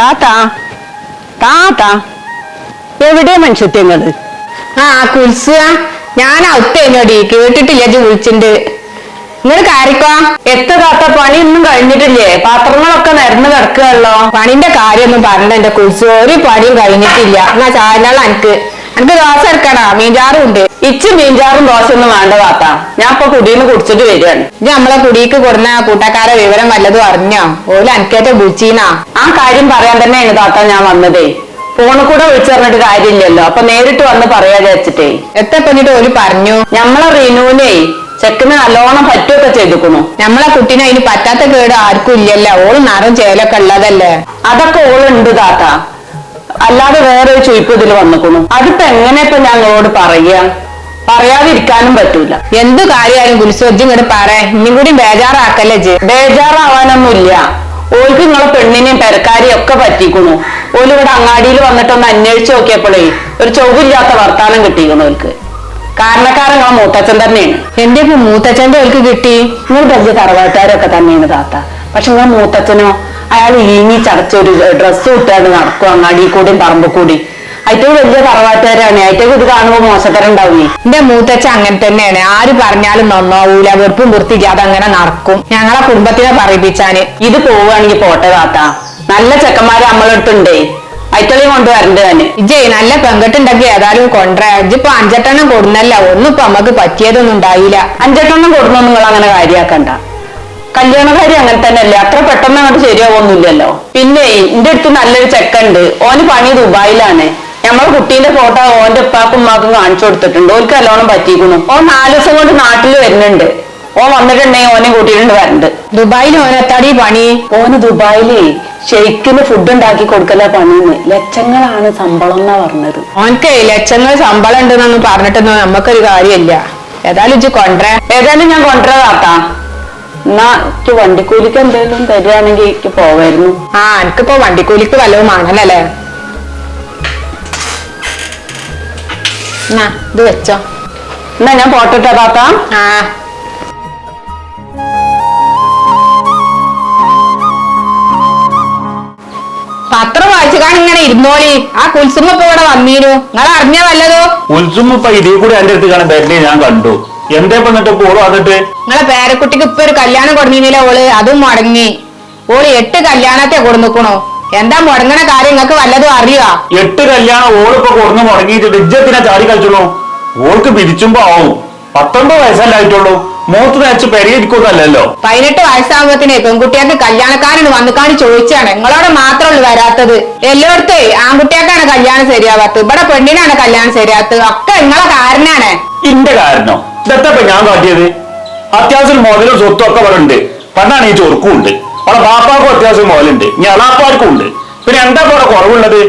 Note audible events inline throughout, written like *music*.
താത്താ. താത്താ. എവിടെ മനുഷ്യത്യങ്ങൾ ആ കുൽസുക ഞാൻ ഔത്തേനോടി കേട്ടിട്ടില്ല ജി വിളിച്ചിണ്ട് നിങ്ങൾ കാര്യക്കോ എത്ര താത്ത പണിയൊന്നും കഴിഞ്ഞിട്ടില്ലേ? പാത്രങ്ങളൊക്കെ നിരന്ന് കിടക്കുകയല്ലോ പണിന്റെ കാര്യമൊന്നും പറഞ്ഞ എന്റെ കുൽസു ഒരു പണിയും കഴിഞ്ഞിട്ടില്ല. എന്നാ ചായനാൾ എനിക്ക് എനിക്ക് ദോശ എടുക്കണ മീൻചാറും ഉണ്ട്. ഇച്ച് മീൻചാറും ദോശയൊന്നും വേണ്ട താത്ത. ഞാൻ ഇപ്പൊ കുടിയിൽ കുടിച്ചിട്ട് വരികയാണ്. ഇനി നമ്മളെ കുടിക്ക് കൊടുന്ന കൂട്ടക്കാരെ വിവരം വല്ലതും അറിഞ്ഞോ? ഓൽ അനക്കേറ്റ വിളിച്ചീനാ ആ കാര്യം പറയാൻ തന്നെയാണ് താത്ത ഞാൻ വന്നതേ. ഫോണിൽ കൂടെ വിളിച്ചു പറഞ്ഞിട്ട് കാര്യമില്ലല്ലോ. അപ്പൊ നേരിട്ട് വന്ന് പറയാ വെച്ചിട്ടേ എത്ര പറഞ്ഞിട്ട് ഓൽ പറഞ്ഞു? ഞമ്മളെ റീനുവിനെ ചെക്കന് നല്ലോണം പറ്റുമൊക്കെ ചെയ്തിക്കണു. നമ്മളെ കുട്ടീനെ അതിന് പറ്റാത്ത കേട് ആർക്കും ഇല്ലല്ലോ. ഓൾ നിറം ചേലൊക്കെ ഉള്ളതല്ലേ? അതൊക്കെ ഓളുണ്ട് താത്ത. അല്ലാതെ വേറെ ഒരു ചോയ്പ് ഇതിൽ വന്നിക്കണു അതിപ്പോ എങ്ങനെ ഇപ്പൊ ഞങ്ങളോട് പറയുക പറയാതിരിക്കാനും പറ്റൂല. എന്തു കാര്യമായാലും കുൽസോജ്ജ് ഇങ്ങോട്ട് പറ. ഇനിയും കൂടി ബേജാറാക്കല്ലേ ജെ ബേജാറാവാനൊന്നുമില്ല. ഓൾക്ക് നിങ്ങളെ പെണ്ണിനെയും പെരക്കാരെയും ഒക്കെ പറ്റിക്കണു ഓൽ ഇവിടെ അങ്ങാടിയിൽ വന്നിട്ടൊന്ന് അന്വേഷിച്ച് നോക്കിയപ്പോഴേ ഒരു ചൊവ്വില്ലാത്ത വർത്താനം കിട്ടിക്കണു ഓൽക്ക്. കാരണക്കാരൻ നിങ്ങളെ മൂത്തച്ഛൻ തന്നെയാണ്. എന്റെ ഇപ്പൊ മൂത്തച്ഛന്റെ ഓൽക്ക് കിട്ടി? നിങ്ങൾ വലിയ തറവാട്ടുകാരൊക്കെ തന്നെയാണ് താത്ത. പക്ഷെ നിങ്ങളെ മൂത്തച്ഛനോ അയാൾ ഈങ്ങി ചടച്ചൊരു ഡ്രസ്സ് ഇട്ടാണ്ട് നടക്കും അങ്ങാടി കൂടിയും പറമ്പ് കൂടി. ഏറ്റവും വലിയ തറവാട്ടുകാരാണ്. ഏറ്റവും ഇത് കാണുമ്പോൾ മോശത്തരം ഉണ്ടാവുകയെ എന്റെ മൂത്തച്ഛ അങ്ങനെ തന്നെയാണ്. ആര് പറഞ്ഞാലും നന്നാവൂല വെറുപ്പും വൃത്തിക്കാതെ അങ്ങനെ നടക്കും. ഞങ്ങളെ കുടുംബത്തിനെ പറയിപ്പിച്ചാന് ഇത് പോവുകയാണെങ്കിൽ പോട്ടെ താത്ത. നല്ല ചെക്കന്മാര് നമ്മളെടുത്തുണ്ടേ. അയറ്റളയും കൊണ്ടുവരണ്ട് തന്നെ ഇജയ് നല്ല പെങ്കട്ടുണ്ടെങ്കിൽ ഏതായാലും കൊണ്ടുവരാ. ഇജിപ്പോ അഞ്ചെട്ടെണ്ണം കൊടുന്നല്ല. ഒന്നും ഇപ്പൊ നമുക്ക് പറ്റിയതൊന്നും ഉണ്ടായില്ല. അഞ്ചെട്ടെണ്ണം കൊടുന്നോ നിങ്ങൾ അങ്ങനെ കാര്യാക്കണ്ട. കല്യാണക്കാരി അങ്ങനെ തന്നെയല്ലേ? അത്ര പെട്ടെന്ന് അങ്ങോട്ട് ശരിയാവൊന്നുമില്ലല്ലോ. പിന്നെ എന്റെ അടുത്ത് നല്ലൊരു ചെക്കുണ്ട്. ഓന് പണി ദുബായിലാണ്. നമ്മളെ കുട്ടീന്റെ ഫോട്ടോ ഓന്റെ ഉപ്പാക്കും ഉമ്മാക്കും കാണിച്ചു കൊടുത്തിട്ടുണ്ട്. ഓർക്ക് നല്ലോണം പറ്റിക്കുന്നു ഓൻ നാല് ദിവസം കൊണ്ട് നാട്ടിൽ വരുന്നുണ്ട്. ഓൻ വന്നിട്ടുണ്ടെങ്കിൽ ഓനെ കൂട്ടിയിട്ടുണ്ട് വരണ്ട്. ദുബായിൽ ഓനെത്താടി പണി? ഓന് ദുബായിലേ ഷെയ്ക്കിന് ഫുഡ് ഉണ്ടാക്കി കൊടുക്കല പണിന്ന്. ലക്ഷങ്ങളാണ് ശമ്പളം എന്നാ പറഞ്ഞത്. ഓനക്ക് ലക്ഷങ്ങൾ ശമ്പളം ഉണ്ടെന്നൊന്നും പറഞ്ഞിട്ടൊന്നും നമുക്കൊരു കാര്യമില്ല. ഏതായാലും ഇജ്ജ് കൊണ്ടുവരാ ഏതായാലും ഞാൻ കൊണ്ടുവരാത്താ എന്നാ എനിക്ക് വണ്ടിക്കൂലിക്ക് എന്തെങ്കിലും തരുവാണെങ്കിൽ എനിക്ക് പോവായിരുന്നു. ആ എനിക്കിപ്പോ വണ്ടിക്കൂലിക്ക് വല്ലതും ആണല്ലേ എന്നാ ഇത് വെച്ചോ. എന്നാ ഞാൻ പോട്ടെ താത്ത. ആ. പത്രം വായിച്ചുകാൻ ഇങ്ങനെ ഇരുന്നോളി. ആ കുൽസുമ്മ ഇപ്പൊ ഇവിടെ വന്നീനു. നിങ്ങൾ അറിഞ്ഞ വല്ലതോ ഉത്സും ഇപ്പൊ ഇതേ കൂടി എന്റെ അടുത്ത് കാണാൻ വരണേ ഞാൻ കണ്ടു. എന്തേ ഇപ്പൊ എന്നിട്ട് പോളോ വന്നിട്ട്? നിങ്ങളെ പേരക്കുട്ടിക്ക് ഇപ്പൊ ഒരു കല്യാണം കൊടുങ്ങിയില്ല ഓൾ. അതും മുടങ്ങി. ഓൾ എട്ട് കല്യാണത്തെ കൊടുന്നിക്കണു. എന്താ മുടങ്ങണ കാര്യം നിങ്ങൾക്ക് വല്ലതും അറിയുക. എട്ട് കല്യാണം ഓളിപ്പോ കൊടുന്ന് മുടങ്ങിയിട്ട് ഇജ്ജത്തിനാ ചാടി കളിച്ചുള്ളൂ ഓൾക്ക് പിരിച്ചുമ്പോ ആവും. പത്തൊമ്പത് വയസ്സല്ലായിട്ടുള്ളൂ മൂത്ത് തയ്ച്ച് പെരിയിരിക്കുന്നല്ലോ പതിനെട്ട് വയസ്സാകുമ്പത്തിനെ പെൺകുട്ടിയാക്ക് കല്യാണക്കാരൻ വന്നു കാണി ചോദിച്ചാണ്. നിങ്ങളോട് മാത്രമുള്ളൂ വരാത്തത്? എല്ലായിടത്തേ ആൺകുട്ടിയാക്കാണ് കല്യാണം ശരിയാവാത്തത്. ഇവിടെ പെണ്ണിനാണ് കല്യാണം ശരിയാത്തത് ഒക്കെ നിങ്ങളെ കാരനാണ്. ഇന്റെ കാരണോ? ഇതെത്തപ്പോ ഞാൻ കാട്ടിയത്? അത്യാവശ്യം മുതലും സ്വത്തും ഒക്കെ ഇവിടെ ഉണ്ട്. പണ്ടാണ് ഈ ചൊറുക്കും ഉണ്ട് അവിടെ ബാപ്പാക്കും അത്യാവശ്യം മുതലുണ്ട് ഞാൻ അളാപ്പാർക്കും ഉണ്ട്. പിന്നെ എന്താ ഇവിടെ കുറവുള്ളത്?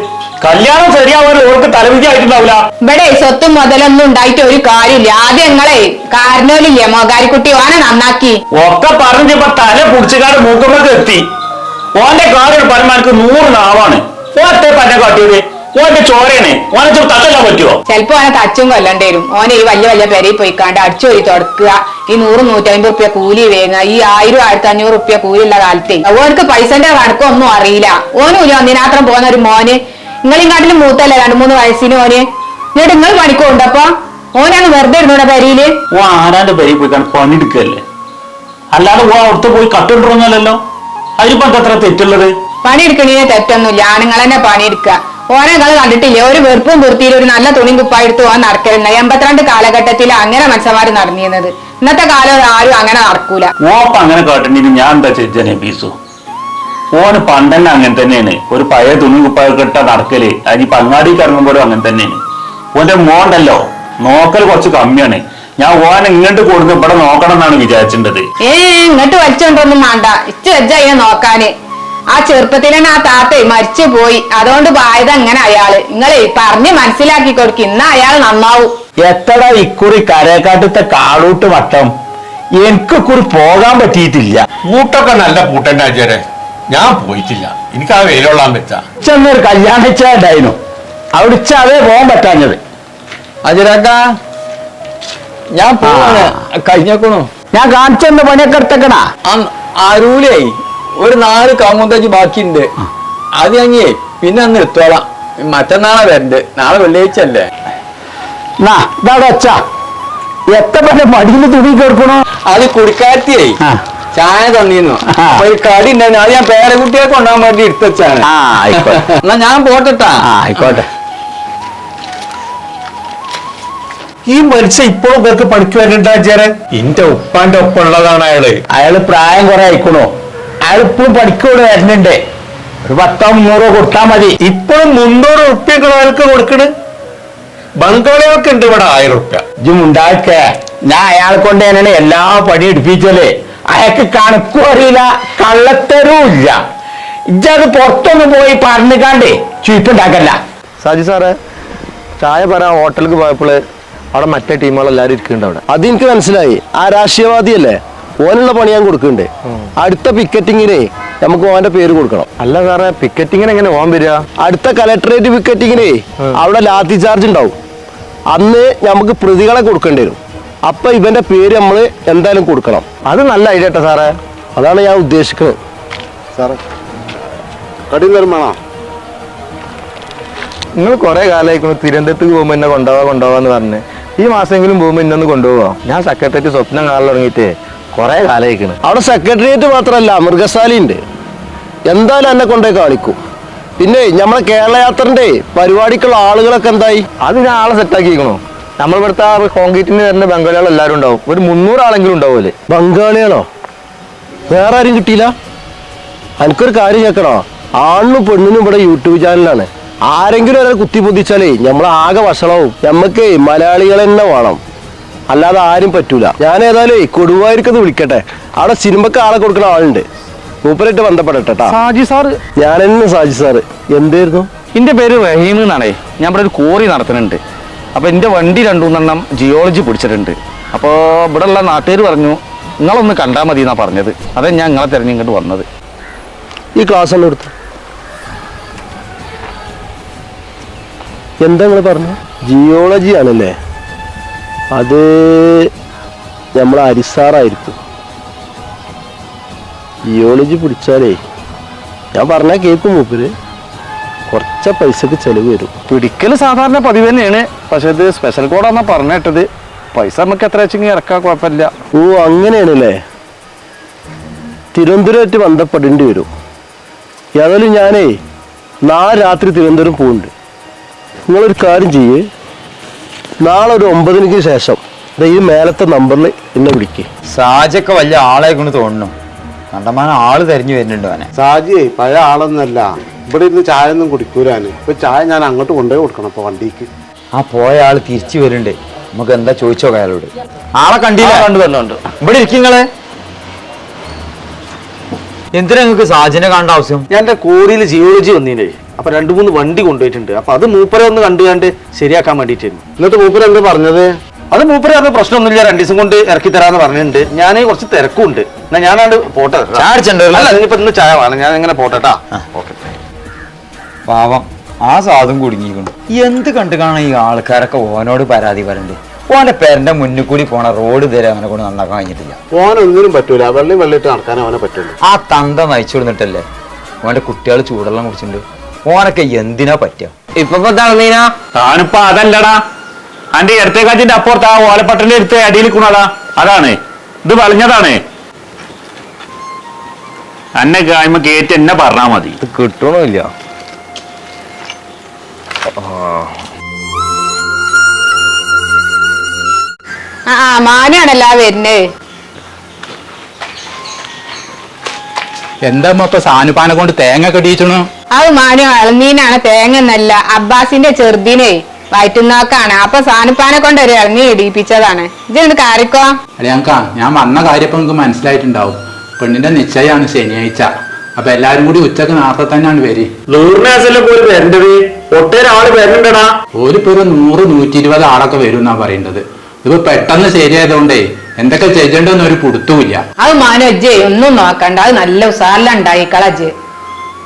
കല്യാണം ശരിയാവാൻ ഓർക്ക് തലവിധി ആയിട്ടുണ്ടാവില്ല ഇവിടെ സ്വത്തും മുതലൊന്നും ഉണ്ടായിട്ട് ഒരു കാര്യമില്ല. ആദ്യം നിങ്ങളെ കാരണോലില്ലേ മോകാരിക്കുട്ടി ഓനെ നന്നാക്കി. ഒക്കെ പറഞ്ഞപ്പോ തല പുടിച്ചുകാട് മൂക്കുമ്പോൾ എത്തി. ഓന്റെ കാറിൽ പരമാർക്ക് നൂറ് നാവാണ്. ഓത്തെ പന്നെ കാട്ടിയത്. ഓന്റെ ചോരയാണ്. ഓനെ ചോ തട്ടല്ലാൻ പറ്റുമോ ചിലപ്പോ ഓനെ തച്ചും കൊല്ലണ്ടി വരും. ഓനെ ഈ വലിയ വലിയ പെരയിൽ പോയിക്കാണ്ട് അടിച്ചോരി തുടക്കുക. ഈ നൂറ് നൂറ്റമ്പത് റുപ്യ കൂലി വേങ്ങ ഈ ആയിരം ആയിരത്തി അഞ്ഞൂറ് റുപ്യ കൂലിയുള്ള കാലത്തെ. ഓനക്ക് പൈസന്റെ കണക്കൊന്നും അറിയില്ല. ഓനും ഇല്ല ഒന്നിനാത്രം പോകുന്ന ഒരു മോന് നിങ്ങളിങ്ങാട്ടിലും മൂത്തല്ലേ? രണ്ടു മൂന്ന് വയസ്സിന് ഓന്. എന്നിട്ട് നിങ്ങൾ പണിക്കോണ്ട് അപ്പൊ? ഓനാണ് വെറുതെ ഇടുന്നോടെ പരിയിൽ. ഓ ആരാന്റെ പരി പോയി പണി പണിയെടുക്കല്ലേ? അല്ലാതെ ഓ അവിടുത്തെ പോയി കട്ടുകൊണ്ടിരുന്നല്ലോ അതിലിപ്പോ എത്ര തെറ്റുള്ളത്? പണിയെടുക്കണീനെ തെറ്റൊന്നുമില്ല. ആണുങ്ങൾ തന്നെ പണിയെടുക്കുക. ഓനെ നിങ്ങൾ കണ്ടിട്ടില്ലേ? ഒരു വെറുപ്പും വൃത്തിയിൽ ഒരു നല്ല തുണിയും കുപ്പായെടുത്ത് ഓൻ നടക്കലുണ്ട്. എൺപത്തിരണ്ട് കാലഘട്ടത്തിൽ അങ്ങനെ മനസ്സമാര് നടന്നിരുന്നത്. ഇന്നത്തെ കാലം ആരും അങ്ങനെ നടക്കൂല. ഓപ്പ അങ്ങനെ കാട്ടണ്ടെങ്കിൽ ഞാൻ എന്താ ചെയ്തു ബീസു ഓന് പണ്ടന്നെ അങ്ങനെ തന്നെയാണ്. ഒരു പഴയ തുണി കുപ്പായൊക്കെ ഇട്ട നടക്കൽ. അതിനിപ്പോ പങ്ങാടി കറങ്ങുമ്പോഴും അങ്ങനെ തന്നെയാണ്. ഓന്റെ മോണ്ടല്ലോ. നോക്കൽ കുറച്ച് കമ്മിയാണ്. ഞാൻ ഓനെ ഇങ്ങോട്ട് കൊടുത്ത് ഇവിടെ നോക്കണം എന്നാണ് വിചാരിച്ചിട്ടത് ഏ ഇങ്ങോട്ട് വലിച്ചോണ്ടൊന്നും വേണ്ട ഇച്ച അതിനെ നോക്കാന്. ആ ചെറുപ്പത്തിൽ തന്നെ ആ താത്ത മരിച്ചു പോയി. അതുകൊണ്ട് പോയത് അങ്ങനെ അയാൾ. നിങ്ങളെ പറഞ്ഞ് മനസ്സിലാക്കി കൊടുക്കും. ഇന്ന് അയാൾ നന്നാവും. എത്ര ഇക്കുറി കരേക്കാട്ടത്തെ കാളൂട്ട് വട്ടം? എനിക്കൊക്കെ കുറി പോകാൻ പറ്റിയിട്ടില്ല. കൂട്ടൊക്കെ നല്ല പൂട്ടന്റെ ആചാരെ. ഞാൻ പോയിട്ടില്ല. എനിക്ക് ആ വെയിലൊള്ളാൻ പറ്റാ. ചെന്നൊരു അവിടെ അതേ പോകാൻ പറ്റാഞ്ഞത്. അജിരാക്ക ഞാൻ പോവാണ്. കഴിഞ്ഞേക്കണു. ഞാൻ കാണിച്ചെന്ന് പണിയൊക്കെ എടുത്തേക്കണ. അറൂലേ ഒരു നാല് കമുന്തജ് ബാക്കിയുണ്ട്. അത് ഞങ്ങേ പിന്നെ അന്ന് എത്തോളാം മറ്റന്നാളെ വരണ്ട്. നാളെ വെള്ളിയാഴ്ച അല്ലേ നാ ഇതാടെ അച്ഛാ. എത്ര പറഞ്ഞ മടിയിൽ തുണി കേൾക്കണോ അത് കുടിക്കാത്തിയേ ആ. ചായ തന്നിരുന്നു. അപ്പൊ ഈ കടി ഉണ്ടായിരുന്നു. അത് ഞാൻ പേരക്കുട്ടിയെ കൊണ്ടാൻ വേണ്ടി എടുത്തുവെച്ചാണ് ആ ആയിക്കോട്ടെ. എന്നാ ഞാൻ പോട്ടെട്ടാ. ആ ആയിക്കോട്ടെ. ഈ മനുഷ്യൻ ഇപ്പോഴും ഇവർക്ക് പണിക്ക് വരുന്നുണ്ടാ ചേരെ ഇന്റെ ഉപ്പാന്റെ ഒപ്പം ഉള്ളതാണ് അയാൾ. അയാൾ പ്രായം കുറെ അയക്കണോ അയാൾ ഇപ്പോഴും പഠിക്കൂടെ വരുന്നുണ്ട്. ഒരു പത്തോ മുന്നൂറോ കൊടുത്താ മതി. ഇപ്പോഴും മുന്നൂറ് ഉറുപ്പ്യൊക്കെ അയാൾക്ക് കൊടുക്കണ്? ബംഗാളികൾക്ക് ഉണ്ട് ഇവിടെ ആയിരം ഉറുപ്പ്യ. ഇജ് ഉണ്ടാക്കേ ഞാൻ അയാളെ കൊണ്ട് തന്നെയാണ് എല്ലാ പണി എടുപ്പിച്ചല്ലേ അയാൾക്ക് കണക്കും അറിയില്ല കള്ളത്തരവും ഇല്ല ഇജ്ജത് പുറത്തൊന്നും പോയി പറഞ്ഞു കണ്ടേ ചുയിപ്പുണ്ടാക്കല്ല സാജി സാറേ ചായ പറ ഹോട്ടലിൽ പോയപ്പോൾ അവിടെ മറ്റേ ടീമുകളെല്ലാവരും ഇരിക്കുന്നുണ്ട് അവിടെ. അത് എനിക്ക് മനസ്സിലായി. ആ രാഷ്ട്രീയവാദിയല്ലേ? ഓനുള്ള പണി ഞാൻ കൊടുക്കുന്നുണ്ട്. അടുത്ത പിക്കറ്റിങ്ങിനെ നമുക്ക് ഓന്റെ പേര് കൊടുക്കണം. അല്ല സാറേ പിക്കറ്റിങ്ങിന് എങ്ങനെ ഓൻ വരിക? അടുത്ത കലക്ടറേറ്റ് പിക്കറ്റിങ്ങിനെ അവിടെ ലാത്തി ചാർജ് ഉണ്ടാവും. അന്ന് നമുക്ക് പ്രതികളെ കൊടുക്കേണ്ടി വരും. അപ്പൊ ഇവന്റെ പേര് നമ്മൾ എന്തായാലും കൊടുക്കണം. അത് നല്ല ഐഡിയ കേട്ടോ സാറേ. അതാണ് ഞാൻ ഉദ്ദേശിക്കുന്നത്. സാറേ കടി തരുമാണോ നിങ്ങൾ കുറെ കാലമായിരിക്കും തിരുവനന്തപുരത്തേക്ക് പോകുമ്പോൾ എന്നെ കൊണ്ടുപോവാ കൊണ്ടുപോവാന്ന് പറഞ്ഞ്. ഈ മാസമെങ്കിലും പോകുമ്പോൾ ഇന്നൊന്ന് കൊണ്ടുപോവാ? ഞാൻ സെക്രട്ടേറിയറ്റ് സ്വപ്നം കാണാൻ തുടങ്ങിയിട്ട് കുറെ കാലമായിരിക്കണ് അവിടെ സെക്രട്ടേറിയറ്റ് മാത്രമല്ല മൃഗശാലയുണ്ട് എന്തായാലും എന്നെ കൊണ്ടേ കാണിക്കും. പിന്നെ നമ്മളെ കേരള യാത്രന്റെ പരിപാടിക്കുള്ള ആളുകളൊക്കെ എന്തായി? അത് ഞാൻ ആളെ സെറ്റാക്കിക്കണു നമ്മളിവിടുത്തെ ആ കോൺക്രീറ്റിന് വരുന്ന ബംഗാളികൾ എല്ലാവരും ഉണ്ടാവും. ഒരു മുന്നൂറ് ആളെങ്കിലും ഉണ്ടാവൂലേ ബംഗാളികളോ വേറെ ആരും കിട്ടിയില്ല. എനിക്കൊരു കാര്യം കേൾക്കണോ? ആണിനും പെണ്ണിനും ഇവിടെ യൂട്യൂബ് ചാനലാണ്. ആരെങ്കിലും ഒരാൾ കുത്തി പൊതിച്ചാലേ നമ്മൾ ആകെ വഷളാവും. നമ്മക്ക് മലയാളികൾ തന്നെ വേണം. അല്ലാതെ ആരും പറ്റൂല. ഞാൻ ഏതായാലും കൊടുവായിരിക്കത് വിളിക്കട്ടെ. അവിടെ സിനിമക്ക് ആളെ കൊടുക്കുന്ന ആളുണ്ട്. മൂപ്പരായിട്ട് ബന്ധപ്പെടട്ടെട്ടാ സാജി സാറ്. ഞാൻ തന്നെ സാജി സാറ്. എന്തായിരുന്നു എന്റെ പേര് റഹീം എന്നാണേ. ഞാൻ ഇവിടെ ഒരു കോറി നടത്തുന്നുണ്ട്. അപ്പൊ എന്റെ വണ്ടി രണ്ടു മൂന്നെണ്ണം ജിയോളജി പിടിച്ചിട്ടുണ്ട്. അപ്പോൾ ഇവിടെ ഉള്ള നാട്ടുകാർ പറഞ്ഞു നിങ്ങളൊന്ന് കണ്ടാൽ മതി എന്നാ പറഞ്ഞത്. അതെ ഞാൻ നിങ്ങളെ തിരഞ്ഞിങ്ങോട്ട് വന്നത്. ഈ ക്ലാസ് എല്ലാം എടുത്തു? എന്താ നിങ്ങൾ പറഞ്ഞു? ജിയോളജി ആണല്ലേ? അത് നമ്മൾ അരിസാറായിരിക്കും. ജിയോളജി പിടിച്ചാലേ ഞാൻ പറഞ്ഞാൽ കേൾക്കും മൂപ്പര്. കുറച്ച പൈസക്ക് ചെലവ് വരും. പിടിക്കൽ സാധാരണ പതിവ് തന്നെയാണ്. പക്ഷെ ഇത് സ്പെഷ്യൽ കോഡാന്നാ പറഞ്ഞിട്ടത്. പൈസ നമുക്ക് എത്ര വെച്ചെങ്കിൽ ഇറക്കാൻ കുഴപ്പമില്ല. ഓ അങ്ങനെയാണല്ലേ? തിരുവനന്തപുരമായിട്ട് ബന്ധപ്പെടേണ്ടി വരും. ഏതായാലും ഞാനേ നാളെ രാത്രി തിരുവനന്തപുരം പോകുന്നുണ്ട് നിങ്ങളൊരു കാര്യം ചെയ്യേ. നാളെ ഒരു ഒമ്പതിനക്ക് ശേഷം ഈ മേലത്തെ നമ്പറിൽ എന്നെ വിളിക്കേ. സാജൊക്കെ വലിയ ആളായിക്കൊണ്ട് തോന്നുന്നു. കണ്ടമാനം ആൾ തെരഞ്ഞു വരുന്നുണ്ട് അവനെ. സാജിയെ പഴയ ആളൊന്നല്ല ഇവിടെ ഇരുന്ന് ചായ ഒന്നും കുടിക്കൂരാന് ഇപ്പൊ ചായ ഞാൻ അങ്ങോട്ട് കൊണ്ടുപോയി കൊടുക്കണം ഇപ്പൊ വണ്ടിക്ക്. ആ പോയ ആൾ തിരിച്ചു വരുന്നുണ്ട്. നമുക്ക് എന്താ ചോദിച്ചോ അയാളോട്? ആളെ കണ്ടില്ല? കണ്ടു കണ്ടുണ്ട് ഇവിടെ ഇരിക്കുന്നേ എന്തിനാ നിങ്ങൾക്ക് സാജിനെ കാണേണ്ട ആവശ്യം? ഞാൻ എന്റെ കോറിയിൽ ജിയോളജി വന്നീനെ. അപ്പൊ രണ്ടു മൂന്ന് വണ്ടി കൊണ്ടുപോയിട്ടുണ്ട്. അപ്പൊ അത് മൂപ്പരെ ഒന്ന് കണ്ടു കണ്ട് ശരിയാക്കാൻ വേണ്ടിട്ടായിരുന്നു എന്നിട്ട് മൂപ്പരെ എന്താ പറഞ്ഞത്? അത് മൂപ്പര് പറഞ്ഞ പ്രശ്നമൊന്നുമില്ല. രണ്ടു ദിവസം കൊണ്ട് ഇറക്കി തരാന്ന് പറഞ്ഞിട്ടുണ്ട്. ഞാൻ കുറച്ച് തിരക്കുണ്ട്. എന്നാ ഞാനാണ്ട് പോട്ടെ. ചായ അടിച്ചിട്ടുണ്ടോ? അല്ല ഇന്ന് ചായ വേണം. ഞാൻ ഇങ്ങനെ പോട്ടെട്ടാ ഓക്കെ. പാവം. ആ സാധും കുടുങ്ങിയിരിക്കുന്നു. എന്ത് കണ്ടു കാണാൻ ഈ ആൾക്കാരൊക്കെ ഓനോട് പരാതി പറയണ്ട്? ഓന്റെ പേരന്റെ മുന്നിൽ കൂടി പോണ റോഡ് ഇതുവരെ അവനെ കൊണ്ട് നന്നാക്കാൻ കഴിഞ്ഞിട്ടില്ല. ഓനൊന്നിനും പറ്റൂല. വെള്ളം വെള്ളിട്ട് നടക്കാനേ അവനെ പറ്റുള്ളൂ. ആ തന്ത നയിച്ചു കൊടുത്തിട്ടല്ലേ ഓന്റെ കുട്ടികൾ ചൂടെല്ലാം കുടിച്ചിട്ടുണ്ട്. ഓനൊക്കെ എന്തിനാ പറ്റുക? ഇപ്പൊ തളർന്നീനാ താനിപ്പോ അതല്ലടാ. അന്റെ ഇടത്തെ കാറ്റിന്റെ അപ്പുറത്ത് ആ ഓലപ്പട്ടന്റെ അടുത്ത് അടിയിൽ കുണതാ അതാണ്. ഇത് വളഞ്ഞതാണ് അന്നെ കായ്മ കേറ്റ് എന്നെ പറഞ്ഞാ മതി. ഇത് കിട്ടണമില്ല ആ മാനാണല്ലോ വരുന്നേ. എന്താ ഇപ്പൊ സാനുപാനെ കൊണ്ട് തേങ്ങ കെട്ടിയിച്ചു അത് മാനു ഇളനീനാണ് തേങ്ങ എന്നല്ല. അബ്ബാസിന്റെ ചെറുതിനെ വയറ്റുന്നാക്കാണ്. അപ്പൊ സാനുപ്പാനെ കൊണ്ട് ഒരു ഇളനീ ഇടിയിപ്പിച്ചതാണ്. ഇതെന്ത് കാറിക്കോ? അളിയാങ്ക ഞാൻ വന്ന കാര്യം ഇപ്പൊ നിങ്ങൾക്ക് മനസ്സിലായിട്ടുണ്ടാവും. പെണ്ണിന്റെ നിശ്ചയമാണ് ശനിയാഴ്ച. അപ്പൊ എല്ലാരും കൂടി ഉച്ചയ്ക്ക് നേരത്തെ തന്നെയാണ് വരി നൂറിനാസല്ലേ പേര് വരേണ്ടത്? ഒട്ടേറെ ആൾ വരണ്ടടാ. ഒരു നൂറ് നൂറ്റി ഇരുപത് ആളൊക്കെ വരും എന്നാ പറയേണ്ടത്. ഇതിപ്പോ പെട്ടെന്ന് ശരിയായതുകൊണ്ടേ എന്തൊക്കെ ചെയ്യണ്ടെന്ന് ഒരു പുടുത്തുമില്ല. അത് മനോജേ ഒന്നും നോക്കണ്ട. അത് നല്ല ഉസാറിലുണ്ടായിക്കള ഉണ്ടായിക്കളജ്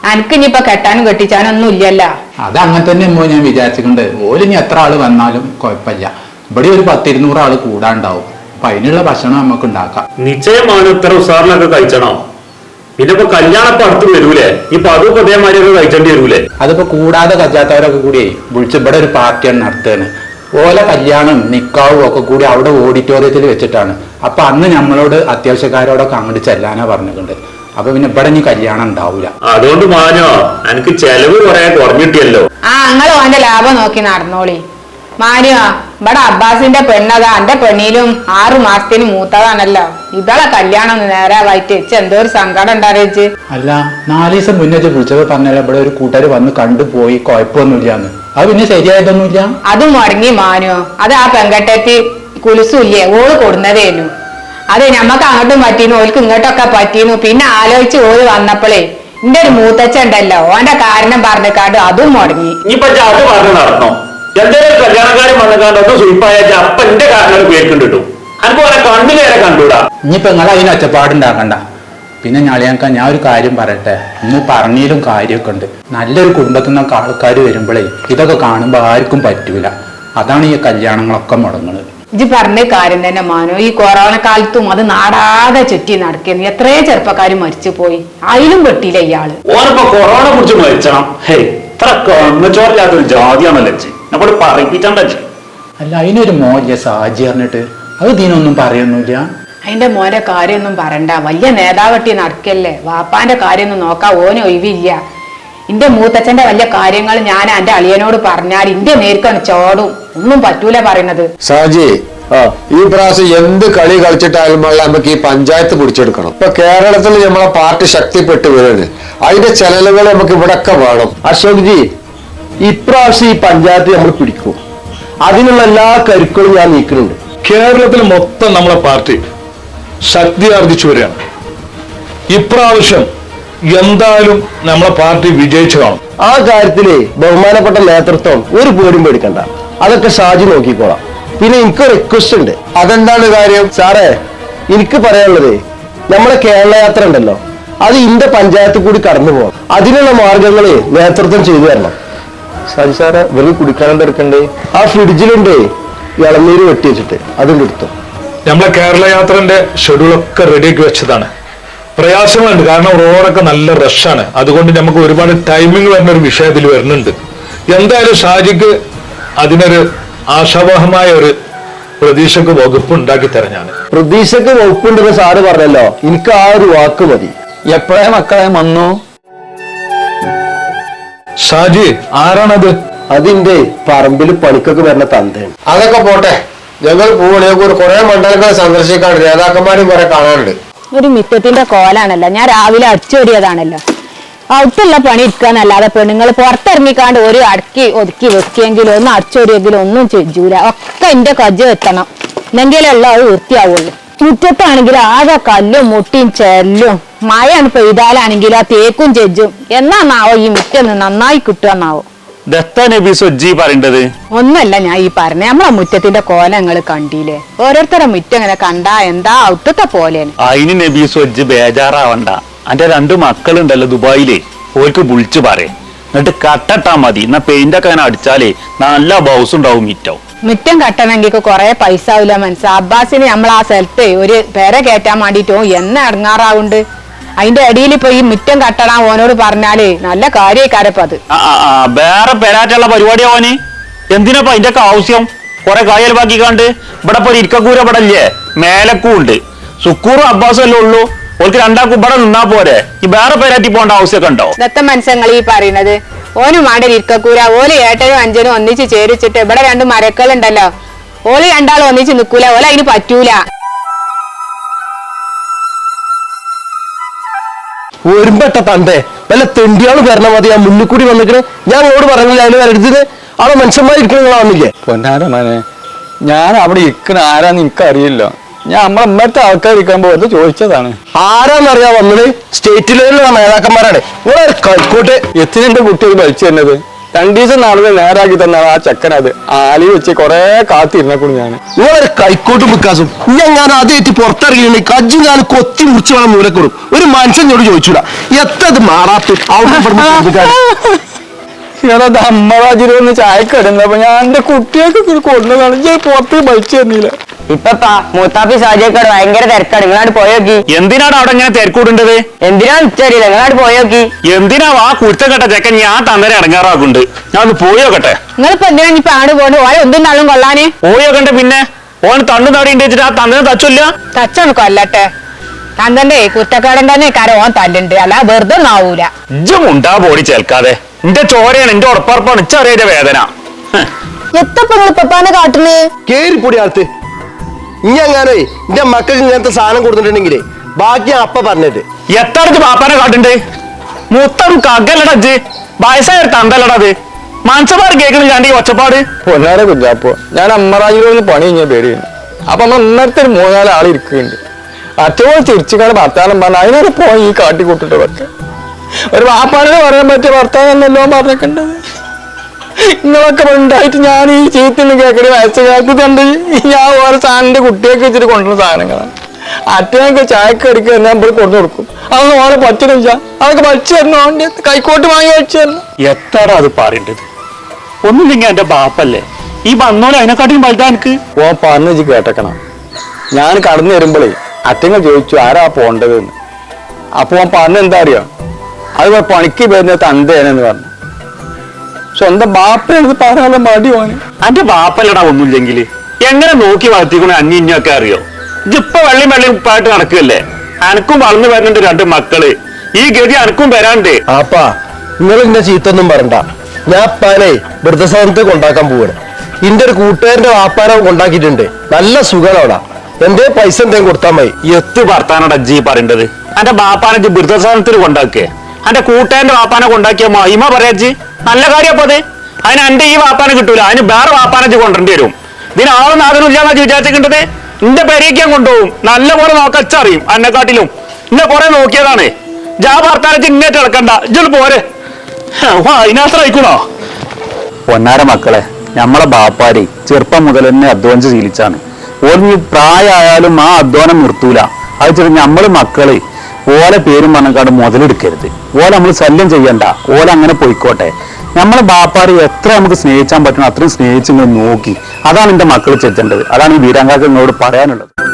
അനക്ക് ഇനിയിപ്പൊ കെട്ടാനും കെട്ടിച്ചാനും ഒന്നും ഇല്ലല്ലോ. അത് അങ്ങനെ തന്നെ മോ ഞാൻ വിചാരിച്ചിട്ടുണ്ട്. ഓൽ ഇനി എത്ര ആൾ വന്നാലും കുഴപ്പമില്ല. ഇവിടെ ഒരു പത്തിരുന്നൂറ് ആൾ കൂടാണ്ടാവും. അപ്പൊ അതിനുള്ള ഭക്ഷണം നമുക്ക് ഉണ്ടാക്കാം. നിശ്ചയമാണ് ഇത്ര ഉസാറിലൊക്കെ കഴിച്ചണോ. പിന്നെ ഇപ്പൊ കല്യാണം ഇപ്പൊ അടുത്ത് വരൂലേ? ഇപ്പൊ അതും അതേമാതിരി ഒക്കെ കഴിച്ചേണ്ടി വരൂലേ? അതിപ്പോ കൂടാതെ കജാത്തവരൊക്കെ കൂടി വിളിച്ച് ഇവിടെ ഒരു പാർട്ടിയാണ് നടത്തുകയാണ് ഓല കല്യാണം നിക്കാവും ഒക്കെ കൂടി അവിടെ ഓഡിറ്റോറിയത്തിൽ വെച്ചിട്ടാണ്. അപ്പൊ അന്ന് നമ്മളോട് അത്യാവശ്യക്കാരോടൊക്കെ അങ്ങോട്ട് ചെല്ലാനാ പറഞ്ഞിട്ടുണ്ട്. അപ്പൊ പിന്നെ ഇവിടെ ഇനി കല്യാണം ഉണ്ടാവൂല. അതുകൊണ്ട് മാനോ എനിക്ക് ചെലവ് കുറെ കുറഞ്ഞിട്ടിയല്ലോ. ആ നിങ്ങൾ ഓന്റെ ലാഭം നോക്കി നടന്നോളി. മാനുവാ ഇവിടെ അബ്ബാസിന്റെ പെണ്ണതാ. എന്റെ പെണ്ണിലും ആറു മാസത്തിന് മൂത്തതാണല്ലോ. ഇവളെ കല്യാണം നേരെ വൈറ്റ് വെച്ച് എന്തോ ഒരു സങ്കടം ഉണ്ടാറിയിച്ച് അല്ല നാല് ദിവസം മുന്നേ വിളിച്ചത് പറഞ്ഞല്ലോ ഇവിടെ ഒരു കൂട്ടുകാർ വന്ന് കണ്ടുപോയി കുഴപ്പമൊന്നുമില്ലാന്ന്. അത് പിന്നെ ശരിയായതൊന്നുമില്ല? അത് മുടങ്ങി മാനുവോ. അത് ആ പെങ്കട്ടത്തി കുലുസുല്ലേ ഓൾ കൊടുന്നതേനു. അതെ ഞമ്മക്ക് അങ്ങോട്ടും പറ്റീനു ഓൽക്ക് ഇങ്ങോട്ടൊക്കെ പറ്റീനു പിന്നെ ആലോചിച്ച് ഓര് വന്നപ്പോഴേ എന്റെ ഒരു മൂത്തച്ഛ ഉണ്ടല്ലോ ഓന്റെ കാരണം പറഞ്ഞിക്കാണ്ട് അതും മുടങ്ങി. ഇനിയിപ്പൊ അത് പറഞ്ഞു നടന്നോ? എന്തെങ്കിലും കല്യാണക്കാരൻ വന്നിക്കാണ്ട് ഒന്ന് സുയിപ്പായ അപ്പൊ എന്റെ കാരണം കേൾക്കുന്നുണ്ട് കേട്ടോ. അനക്ക് ഓരോ കണ്ണിലേറെ കണ്ടൂടാ ഇനിയിപ്പോ നിങ്ങൾ അതിന് ഒച്ചപ്പാടുണ്ടാക്കണ്ട. പിന്നെ ഞളിയാക്ക ഞാൻ ഒരു കാര്യം പറയട്ടെ. ഇന്ന് പറഞ്ഞതിലും കാര്യമൊക്കെ ഉണ്ട്. നല്ലൊരു കുടുംബത്തിൽ നിന്നൊക്കെ ആൾക്കാർ വരുമ്പോഴേ ഇതൊക്കെ കാണുമ്പോൾ ആർക്കും പറ്റൂല. അതാണ് ഈ കല്യാണങ്ങളൊക്കെ മുടങ്ങുന്നത് ഇത് പറഞ്ഞ കാര്യം തന്നെ മാനോ. ഈ കൊറോണ കാലത്തും അത് നാടാതെ ചുറ്റി നടക്കുന്നു. എത്രയോ ചെറുപ്പക്കാർ മരിച്ചു പോയി അതിലും പെട്ടില്ല ഇയാൾ. ഓർമ്മ കൊറോണ കുറിച്ച് മരിച്ചണം. ഹേ ഇത്ര ജാതിയാണല്ലോ നമ്മോട് അച്ഛൻ അല്ല അതിനൊരു സാജി പറഞ്ഞിട്ട്? അത് ഇതിനൊന്നും പറയൊന്നുമില്ല. അതിന്റെ മോനെ കാര്യമൊന്നും പറയണ്ട. വലിയ നേതാവട്ടി നടക്കല്ലേ? വാപ്പാന്റെ കാര്യമൊന്നും നോക്കാൻ ഓനെ ഒഴിവില്ല. ഇന്റെ മൂത്തച്ഛന്റെ വലിയ കാര്യങ്ങൾ ഞാൻ എന്റെ അളിയനോട് പറഞ്ഞാൽ ഇന്റെ നേർക്കാണ് ചോടും. ഒന്നും പറ്റൂല പറയണത്. സാജി ഈ പ്രാവശ്യം എന്ത് കളി കളിച്ചിട്ടായാലും വേണ്ട നമുക്ക് ഈ പഞ്ചായത്ത് പിടിച്ചെടുക്കണം. ഇപ്പൊ കേരളത്തിൽ നമ്മളെ പാർട്ടി ശക്തിപ്പെട്ടു വരുന്നത്. അതിന്റെ ചെലവുകൾ നമുക്ക് ഇവിടൊക്കെ വേണം. അശോക് ജി ഇപ്രാവശ്യം ഈ പഞ്ചായത്ത് നമ്മൾ പിടിക്കും. അതിനുള്ള എല്ലാ കരുക്കളും ഞാൻ നീക്കുന്നുണ്ട്. കേരളത്തിൽ മൊത്തം നമ്മളെ പാർട്ടി ശക്തി ആർജിച്ചു വരികയാണ്. ഇപ്രാവശ്യം എന്തായാലും നമ്മളെ പാർട്ടി വിജയിച്ചു കാണും. ആ കാര്യത്തിൽ ബഹുമാനപ്പെട്ട നേതൃത്വം ഒരു പേരും പേടിക്കണ്ട. അതൊക്കെ ഷാജി നോക്കിക്കോളാം. പിന്നെ എനിക്ക് റിക്വസ്റ്റ് ഉണ്ട്. അതെന്താണ് കാര്യം? സാറേ എനിക്ക് പറയാനുള്ളത് നമ്മുടെ കേരള യാത്ര ഉണ്ടല്ലോ. അത് ഇന്റെ പഞ്ചായത്ത് കൂടി കടന്നു പോകണം അതിനുള്ള മാർഗങ്ങൾ നേതൃത്വം ചെയ്തു തരണം. സാറെ വെറുതെ കുടിക്കാനെന്താ എടുക്കണ്ടേ ആ ഫ്രിഡ്ജിലുണ്ട് ഇളനീര് വെട്ടി വെച്ചിട്ട്. അതും എടുത്തു നമ്മളെ കേരള യാത്രന്റെ ഷെഡ്യൂളൊക്കെ റെഡിയാക്കി വെച്ചതാണ്. പ്രയാസങ്ങളുണ്ട്. കാരണം റോഡൊക്കെ നല്ല റഷാണ് അതുകൊണ്ട് നമുക്ക് ഒരുപാട് ടൈമിംഗ് വരുന്ന ഒരു വിഷയത്തിൽ വരുന്നുണ്ട്. എന്തായാലും ഷാജിക്ക് അതിനൊരു ആശാവഹമായ ഒരു പ്രതീക്ഷക്ക് വകുപ്പ് ഉണ്ടാക്കി തരാനാണ് പ്രതീക്ഷക്ക് വകുപ്പുണ്ടെന്ന് സാറ് പറഞ്ഞല്ലോ. എനിക്ക് ആ ഒരു വാക്ക് മതി. എപ്പോഴേ മക്കളെ വന്നു? ഷാജി ആരാണത്? അതിന്റെ പറമ്പിൽ പണിക്കൊക്കെ വരുന്ന തന്തയാണ്. അതൊക്കെ പോട്ടെ. ഞങ്ങൾ നമുക്ക് കുറെ മണ്ഡലങ്ങൾ സന്ദർശിക്കാണ്ട് നേതാക്കന്മാരും കുറെ കാണാനുണ്ട്. ഒരു മിറ്റത്തിന്റെ കോലാണല്ലോ. ഞാൻ രാവിലെ അടിച്ചോടിയതാണല്ലോ. അവിടുത്തുള്ള പണി എടുക്കാന്നല്ലാതെ പെണ്ണുങ്ങൾ പുറത്തിറങ്ങിക്കാണ്ട് ഒരു അടക്കി ഒതുക്കി വെക്കിയെങ്കിലും ഒന്ന് അടിച്ചോടിയെങ്കിലും ഒന്നും ചെയ്യൂല. ഒക്കെ എന്റെ കജ്ജ എത്തണം. എന്നെങ്കിലുള്ള അത് വൃത്തിയാവുള്ളൂ. മുറ്റത്താണെങ്കിൽ ആകെ കല്ലും മുട്ടിയും ചെല്ലും. മഴയാണ് പെയ്താലാണെങ്കിൽ ആ തേക്കും ചെജ്ജും. എന്നാന്നാവോ ഈ മുറ്റം നന്നായി കിട്ടുമെന്നാവോ പറയേണ്ടത്? ഒന്നല്ല ഞാൻ ഈ പറഞ്ഞ നമ്മളെ മുറ്റത്തിന്റെ കോല നിങ്ങൾ കണ്ടില്ലേ? ഓരോരുത്തരുടെ മുറ്റം ഇങ്ങനെ കണ്ടാ എന്താ ഔട്ടത്തെ പോലെ അതിന് നബി സൊജ്ജ് ബേജാറാവണ്ട. അന്റെ രണ്ട് മക്കളുണ്ടല്ലോ ദുബായിലേ. ഓർക്ക് വിളിച്ചു പറയേ. എന്നിട്ട് കട്ടട്ടാ മതി. എന്നാ പെയിന്റ് ഒക്കെ അങ്ങനെ അടിച്ചാലേ നല്ല ബൗസ് ഉണ്ടാവും മിറ്റവും മുറ്റം കട്ടണമെങ്കിൽ കുറെ പൈസ ആവില്ല മനസ്സാ. അബ്ബാസിന് നമ്മൾ ആ സ്ഥലത്ത് ഒരു പേരെ കയറ്റാൻ വേണ്ടിട്ടോ എന്നെ ഇറങ്ങാറാവുണ്ട് അതിന്റെ ഇടയിൽ ഇപ്പൊ ഈ മുറ്റം കട്ടണം ഓനോട് പറഞ്ഞാലേ നല്ല കാര്യക്കാരപ്പ അത്. ആ, ആ, ആ, വേറെ പെരാറ്റുള്ള പരിപാടിയാ ഓന്? എന്തിനാ അതിന്റെ ഒക്കെ ആവശ്യം? കുറെ കായൽ ബാക്കി കണ്ട് ഇവിടെ ഇപ്പൊ ഒരു ഇരിക്കക്കൂര ഇവിടെ ഇല്ലേ? മേലക്കും ഉണ്ട്. സുക്കൂറും അബ്ബാസും അല്ലേ ഉള്ളൂ? ഓർക്ക് രണ്ടാക്കും ഇവിടെ നിന്നാ പോരെ. ഈ വേറെ പെരാറ്റി പോകേണ്ട ആവശ്യമൊക്കെ ഉണ്ടോ? ദത്ത മനസ്സങ്ങൾ ഈ പറയുന്നത് ഓനും മാണ്ടൽ ഇരിക്കക്കൂര ഓൽ ഏട്ടനും അഞ്ചനും ഒന്നിച്ച് ചേരിച്ചിട്ട് ഇവിടെ രണ്ട് മരക്കളുണ്ടല്ലോ ഓൽ രണ്ടാളും ഒന്നിച്ച് നിക്കൂല. ഓല അതിന് പറ്റൂല. ഒരുമ്പെട്ട തണ്ടേ വല്ല തെണ്ടിയാൾ വരണ മതി ആ മുന്നിൽ കൂടി വന്നിട്ട് ഞാൻ ഓട് പറഞ്ഞില്ല അതിന് വരരുത് അവിടെ മനുഷ്യന്മാരിക്കണ പൊന്നാരമാനെ ഞാൻ അവിടെ ഇരിക്കണ ആരാന്ന് എനിക്കറിയില്ല. ഞാൻ നമ്മളെ ഇമ്മത്തെ ആൾക്കാർ ഇരിക്കുമ്പോ വെറുതെ ചോദിച്ചതാണ്. ആരാന്നറിയാ വന്നത് സ്റ്റേറ്റ് ലെവലിലുള്ള നേതാക്കന്മാരാണ്. നിങ്ങളെ കൈക്കോട്ട് എത്തിനെന്റെ കുട്ടി വലിച്ചു തന്നത്. രണ്ടു ദിവസം നാളെ നേരാക്കി തന്ന ആ ചെക്കനത്. ആലി വെച്ച് കൊറേ കാത്തിരുന്നക്കൂടി ഞാൻ നിങ്ങളൊരു കൈക്കോട്ട് വിക്കാസും ഞാൻ ഞാൻ ആദ്യമായിട്ട് പുറത്തിറങ്ങി കജ്ജും ഞാൻ കൊത്തി മുറിച്ച് വേണം മൂലക്കൂടും ഒരു മനുഷ്യനോട് ചോദിച്ചൂടാ. എത്ര അവിടെ *laughs* ശ്രദ്ധിക്കാതെ. ഞാനത് അമ്മറാജിരി ഒന്ന് ഞാൻ എന്റെ കുട്ടിയൊക്കെ കൊണ്ടുവന്നാണ് ഞാൻ പുറത്ത് വലിച്ചു തന്നില്ല. ഇപ്പപ്പാ മൂത്താപ്പി സാജിയൊക്കെ ഭയങ്കര തിരക്കാണ്. നിങ്ങളാട് പോയോക്കി എന്തിനാണ് അവിടെ ഇങ്ങനെ തിരക്കൂടേണ്ടത്? എന്തിനാ ഉച്ചറിയില്ല നിങ്ങളാട് പോയോക്കി എന്തിനാ ആ കുരുത്തക്കെട്ട ചെക്കൻ ഞാൻ തന്നെ ഇറങ്ങാറാക്കുണ്ട് ഞാൻ ഒന്ന് പോയോക്കട്ടെ നിങ്ങളിപ്പോ എന്തിനാ ഇപ്പൊ ആട് പോണ്ട് ഓരോ ഒന്നും തള്ളും കൊള്ളാന്. പിന്നെ? ഓൻ തണ്ണു തടി വെച്ചിട്ട് ആ തന്നെ തച്ചില്ല? തച്ചാണ് കൊല്ലട്ടെ. തന്തന്റെ കുറ്റക്കാരൻ തന്നെ. കര ഓൻ തല്ലുണ്ട്. അല്ല വെറുതെ ആവൂല. ഇജ്ജും ഉണ്ടാ പോടി ചേൽക്കാതെ. എന്റെ ചോരയാണ് എന്റെ ഉറപ്പാർപ്പാണ് ചെറിയ വേദന. ഹ്. എത്തപ്പോ നിങ്ങൾ പപ്പാനെ കാട്ടുന്നത് കേറിപ്പൊടി അടുത്ത് ഇനി അങ്ങനെ എന്റെ മക്കൾക്ക് ഇങ്ങനത്തെ സാധനം കൊടുത്തിട്ടുണ്ടെങ്കിലേ ബാക്കി ഞാൻ അപ്പ പറഞ്ഞത്. എത്തടച്ച് പാപ്പാനെ കാട്ടുണ്ട്? മൊത്തം കഗല്ലടാ അജ് വയസ്സായ തന്തല്ലടാ അത് മനസ്സമാർ കേൾക്കണില്ല ഈ ഒച്ചപ്പാട്. പൊന്നാരെ കുഞ്ഞാപ്പോ ഞാൻ അമ്മറാജിയിൽ പണി കഴിഞ്ഞ പേടിയാണ്. അപ്പൊ നമ്മൾ ഇന്നത്തെ ഒരു മൂന്നാൽ ആൾ ഇരിക്കുന്നുണ്ട് തിരിച്ചു കാണാൻ ഭർത്താനം പറഞ്ഞ അതിനൊരു പോയി ഈ കാട്ടിക്കൂട്ടിട്ട് വെക്ക ഒരു വാപ്പാനോട് പറയാൻ പറ്റിയ വർത്താനം എന്നല്ലോ പറഞ്ഞേക്കണ്ടത് നിങ്ങളൊക്കെ ഉണ്ടായിട്ട് ഞാൻ ഈ ചീത്തിന് കേക്കടി വയസ്സുകാലത്ത് കണ്ട് ഞാൻ ഓരോ സാധനത്തെ കുട്ടിയൊക്കെ വെച്ചിട്ട് കൊണ്ടുവന്ന സാധനങ്ങളാണ്. അറ്റനൊക്കെ ചായക്ക് അടിക്കുക ഞാൻ പോയി കൊണ്ടു കൊടുക്കും. അതൊന്നും ഓരോ പറ്റില്ല. അതൊക്കെ പഠിച്ചു തരണം അവന്റെ കൈക്കോട്ട് വാങ്ങി വെച്ചു തരണം എത്ര അത് പറയേണ്ടത്? ഒന്നുമില്ലെങ്കിൽ എന്റെ ബാപ്പല്ലേ? ഈ വന്നോളെ അതിനെക്കാട്ടിയും വലുതാ എനിക്ക്. ഓ പറഞ്ഞു വെച്ച് കേട്ടക്കണം. ഞാൻ കടന്നു വരുമ്പോഴേ അറ്റങ്ങൾ ചോദിച്ചു ആരാ പോണ്ടതെന്ന്? അപ്പോൾ അപ്പൊ ഓൻ പറഞ്ഞെന്താ അറിയോ? അത് പണിക്ക് വരുന്ന തന്തേനെന്ന് പറഞ്ഞു. സ്വന്തം ബാപ്പയാണെന്ന് പറയാനുള്ള മടി ഓന് അന്റെ ബാപ്പല്ലടാ ഒന്നുമില്ലെങ്കിൽ എങ്ങനെ നോക്കി വളർത്തിക്കണ അന്യ ഇഞ്ഞൊക്കെ അറിയോ? ഇതിപ്പോ വെള്ളിയും വെള്ളിയും ഉപ്പായിട്ട് നടക്കല്ലേ അനക്കും വളർന്നു വരുന്നുണ്ട് രണ്ട് മക്കൾ. ഈ ഗതി അനക്കും വരാണ്ട്. ആപ്പാ നിങ്ങൾ ഇന്നെ ചീത്തൊന്നും പറണ്ട ഞാൻ അപ്പാനെ വൃദ്ധസാധനത്തെ കൊണ്ടാക്കാൻ പോവാണ്. ഇന്റെ ഒരു കൂട്ടുകാരന്റെ വാപ്പാനെ കൊണ്ടാക്കിയിട്ടുണ്ട്. നല്ല സുഖമാണ് എന്റെ പൈസ എന്തെങ്കിലും കൊടുത്താൽ മതി. എത്ത് ഭർത്താനോടാ ജി പറയേണ്ടത്? എന്റെ ബാപ്പാനെ ഇജ്ജ് വൃദ്ധസാധനത്തിന് കൊണ്ടാക്കേ എന്റെ കൂട്ടേന്റെ വാപ്പാനെ കൊണ്ടാക്കിയ മഹിമ പറയാച്ചി നല്ല കാര്യപ്പോ അത്. അതിന് എന്റെ ഈ വാപ്പാനെ കിട്ടൂല. അതിന് വേറെ വാപ്പാനെ കൊണ്ടേണ്ടി വരും. ഇതിന് ആളും നാഥനും ഇല്ലാന്നാ വിചാരിച്ചിട്ടുണ്ടത് എന്റെ ഞാൻ കൊണ്ടുപോകും. നല്ല പോലെ നോക്കച്ചറിയും എന്നെക്കാട്ടിലും. ഇന്നെ കുറെ നോക്കിയതാണ്. ജാ ഭർത്താനെ ചിന്നേറ്റ് ഇളക്കണ്ട ഇജ്ജ് പോരെ. അതിനകത്തയക്കണോ പൊന്നാര മക്കളെ നമ്മളെ ബാപ്പാരി ചെറുപ്പം മുതൽ തന്നെ അധ്വാനിച്ച് ശീലിച്ചാണ്. ഓർമ്മ പ്രായമായാലും ആ അധ്വാനം നിർത്തൂല. അത് ചെറിയ നമ്മൾ മക്കൾ ഓലെ പേരും പറഞ്ഞാണ്ട് മുതലെടുക്കരുത്. ഓല നമ്മൾ ശല്യം ചെയ്യണ്ട. ഓല അങ്ങനെ പോയിക്കോട്ടെ. നമ്മളെ ബാപ്പാറ് എത്ര നമുക്ക് സ്നേഹിച്ചാൻ പറ്റണം അത്രയും സ്നേഹിച്ച് നിങ്ങൾ നോക്കി. അതാണ് എന്റെ മക്കൾ ചെത്തേണ്ടത് അതാണ് ഈ വീരാങ്കാക്ക് നിങ്ങളോട് പറയാനുള്ളത്.